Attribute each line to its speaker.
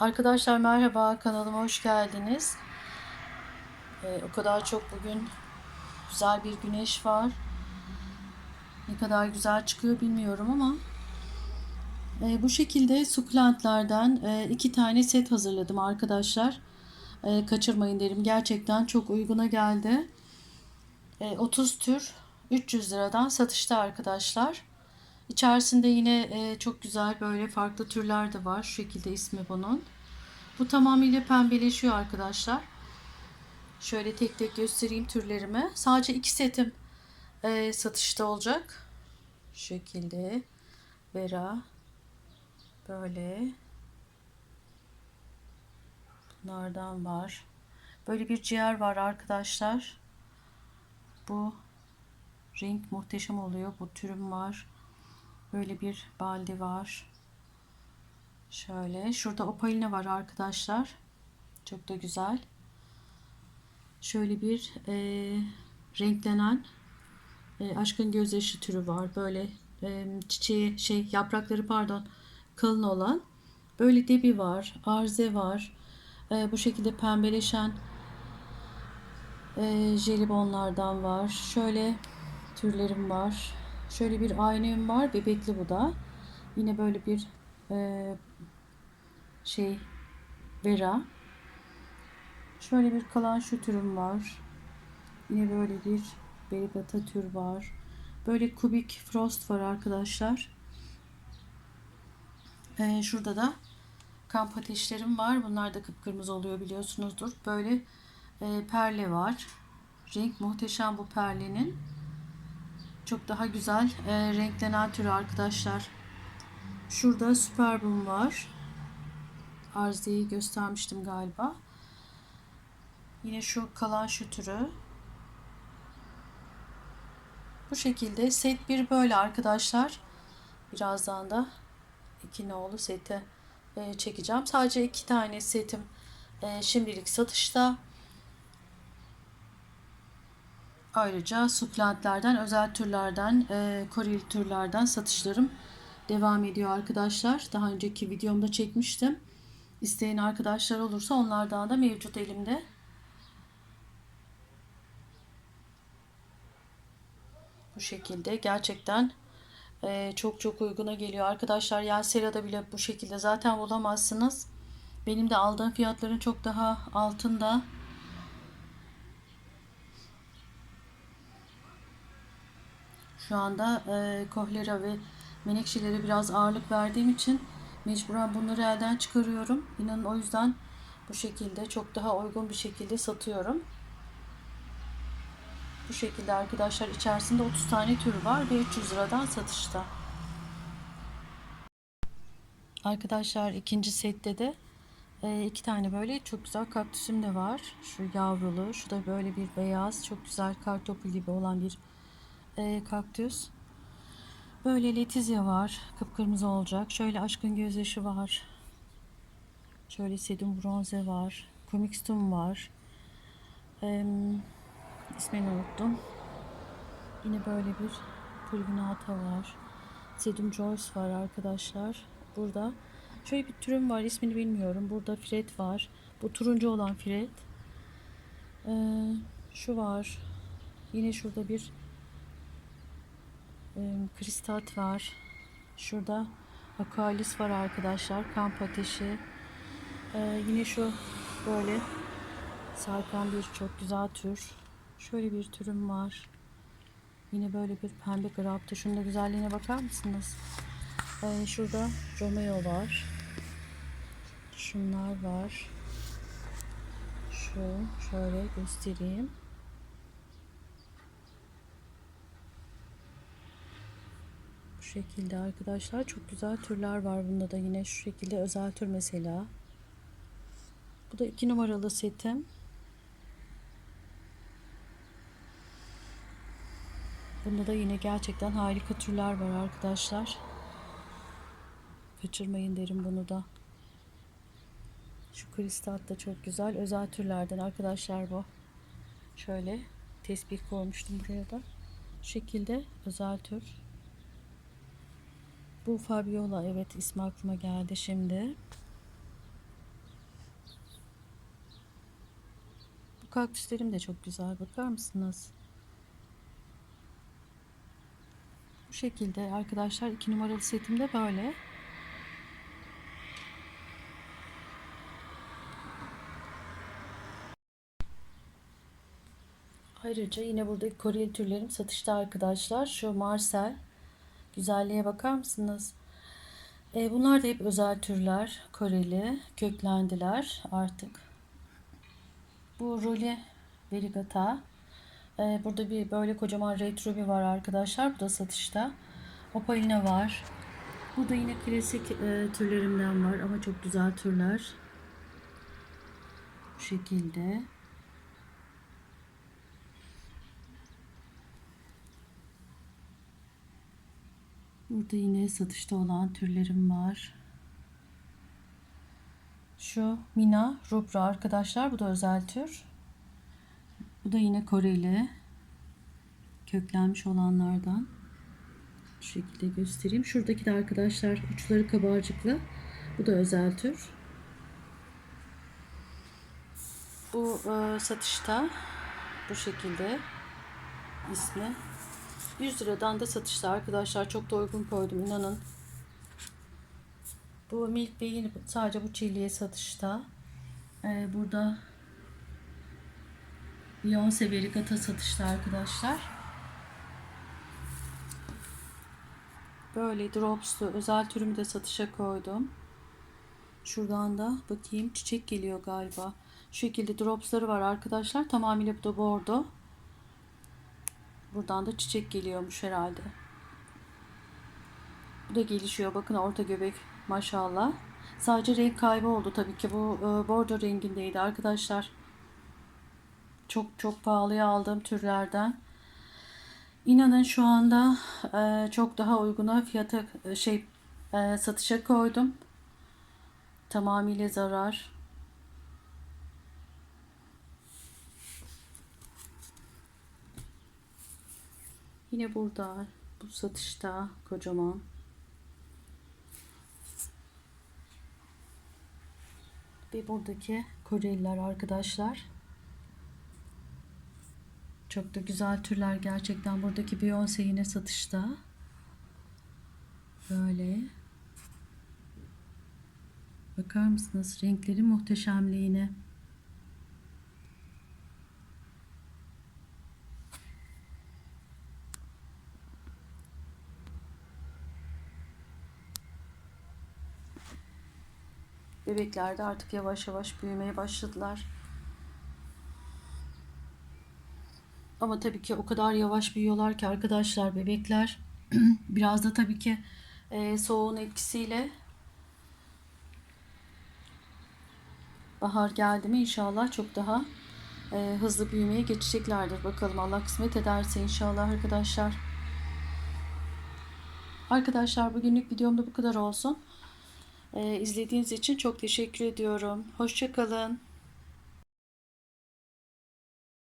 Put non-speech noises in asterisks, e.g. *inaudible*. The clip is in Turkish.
Speaker 1: Arkadaşlar merhaba kanalıma hoş geldiniz. Ee, o kadar çok bugün güzel bir güneş var. Ne kadar güzel çıkıyor bilmiyorum ama e, bu şekilde sukulentlerden e, iki tane set hazırladım arkadaşlar. E, kaçırmayın derim. Gerçekten çok uyguna geldi. E, 30 tür 300 liradan satışta arkadaşlar. İçerisinde yine e, çok güzel böyle farklı türler de var. Şu şekilde ismi bunun. Bu tamamıyla pembeleşiyor arkadaşlar. Şöyle tek tek göstereyim türlerimi. Sadece iki setim e, satışta olacak. Şu şekilde. Vera. Böyle. Bunlardan var. Böyle bir ciğer var arkadaşlar. Bu renk muhteşem oluyor. Bu türüm var. Böyle bir baldi var. Şöyle. Şurada opaline var arkadaşlar. Çok da güzel. Şöyle bir e, renklenen e, aşkın gözyaşı türü var. Böyle e, çiçeği şey yaprakları pardon kalın olan. Böyle debi var. Arze var. E, bu şekilde pembeleşen e, jelibonlardan var. Şöyle türlerim var. Şöyle bir aynayım var. Bebekli bu da. Yine böyle bir e, şey Vera. Şöyle bir kalan şu türüm var. Yine böyle bir beribata tür var. Böyle kubik frost var arkadaşlar. Ee, şurada da kamp ateşlerim var. Bunlar da kıpkırmızı oluyor biliyorsunuzdur. Böyle e, perle var. Renk muhteşem bu perlenin. Çok daha güzel e, renklenen türü arkadaşlar. Şurada Superbum var. Arzeyi göstermiştim galiba. Yine şu kalan şu türü. Bu şekilde set bir böyle arkadaşlar. Birazdan da iki nolu seti e, çekeceğim. Sadece iki tane setim e, şimdilik satışta. Ayrıca sukulentlerden, özel türlerden, e, Koreli türlerden satışlarım devam ediyor arkadaşlar. Daha önceki videomda çekmiştim. İsteyen arkadaşlar olursa onlardan da mevcut elimde. Bu şekilde gerçekten e, çok çok uyguna geliyor arkadaşlar. Yani serada bile bu şekilde zaten bulamazsınız. Benim de aldığım fiyatların çok daha altında. Şu anda e, kohlera ve menekşelere biraz ağırlık verdiğim için mecburen bunları elden çıkarıyorum. İnanın o yüzden bu şekilde çok daha uygun bir şekilde satıyorum. Bu şekilde arkadaşlar içerisinde 30 tane türü var ve 300 liradan satışta. Arkadaşlar ikinci sette de e, iki tane böyle çok güzel kaktüsüm de var. Şu yavrulu, şu da böyle bir beyaz, çok güzel kartopu gibi olan bir e, kaktüs. Böyle letizya var. Kıpkırmızı olacak. Şöyle aşkın gözyaşı var. Şöyle sedum bronze var. Comicstum var. Ee, ismini unuttum. Yine böyle bir pulvinata var. Sedum Joyce var arkadaşlar. Burada şöyle bir türüm var. ismini bilmiyorum. Burada Fred var. Bu turuncu olan Fred. Ee, şu var. Yine şurada bir e, kristat var. Şurada akalis var arkadaşlar. Kamp ateşi. Ee, yine şu böyle sarkan bir çok güzel tür. Şöyle bir türüm var. Yine böyle bir pembe graptı. Şunun da güzelliğine bakar mısınız? Ee, şurada Romeo var. Şunlar var. Şu şöyle göstereyim. Şekilde arkadaşlar çok güzel türler var bunda da yine şu şekilde özel tür mesela. Bu da iki numaralı setim. Bunda da yine gerçekten harika türler var arkadaşlar. Kaçırmayın derim bunu da. Şu kristal da çok güzel. Özel türlerden arkadaşlar bu. Şöyle tesbih koymuştum buraya da. Şu şekilde özel tür. Bu Fabiola evet ismi aklıma geldi şimdi. Bu kaktüslerim de çok güzel bakar mısınız? Bu şekilde arkadaşlar iki numaralı setimde böyle. Ayrıca yine buradaki koreli türlerim satışta arkadaşlar. Şu Marcel Güzelliğe bakar mısınız? E, bunlar da hep özel türler. Koreli. Köklendiler artık. Bu Rolly Verigata. E, burada bir böyle kocaman retro bir var arkadaşlar. Bu da satışta. Opaline var. Bu da yine klasik e, türlerimden var ama çok güzel türler. Bu şekilde. Burada yine satışta olan türlerim var. Şu Mina Rubra arkadaşlar. Bu da özel tür. Bu da yine Koreli. Köklenmiş olanlardan. Şu şekilde göstereyim. Şuradaki de arkadaşlar uçları kabarcıklı. Bu da özel tür. Bu e, satışta bu şekilde ismi. 100 liradan da satışta arkadaşlar. Çok da uygun koydum inanın. Bu Milk Bey'in sadece bu çiğliğe satışta. Ee, burada Beyoncé Verigata satışta arkadaşlar. Böyle dropslu özel türümü de satışa koydum. Şuradan da bakayım çiçek geliyor galiba. Şu şekilde dropsları var arkadaşlar. Tamamıyla bu da bordo. Buradan da çiçek geliyormuş herhalde. Bu da gelişiyor. Bakın orta göbek maşallah. Sadece renk kaybı oldu tabii ki. Bu e, bordo rengindeydi arkadaşlar. Çok çok pahalıya aldığım türlerden. İnanın şu anda e, çok daha uyguna fiyata e, şey e, satışa koydum. Tamamıyla zarar. Yine burada bu satışta kocaman. Ve buradaki Koreliler arkadaşlar. Çok da güzel türler gerçekten. Buradaki Beyoncé yine satışta. Böyle. Bakar mısınız? Renkleri muhteşemliğine. Bebekler de artık yavaş yavaş büyümeye başladılar. Ama tabii ki o kadar yavaş büyüyorlar ki arkadaşlar bebekler. *clears throat* Biraz da tabii ki e, soğuğun etkisiyle bahar geldi mi inşallah çok daha e, hızlı büyümeye geçeceklerdir. Bakalım Allah kısmet ederse inşallah arkadaşlar. Arkadaşlar bugünlük videomda bu kadar olsun. Ee, izlediğiniz için çok teşekkür ediyorum. Hoşçakalın.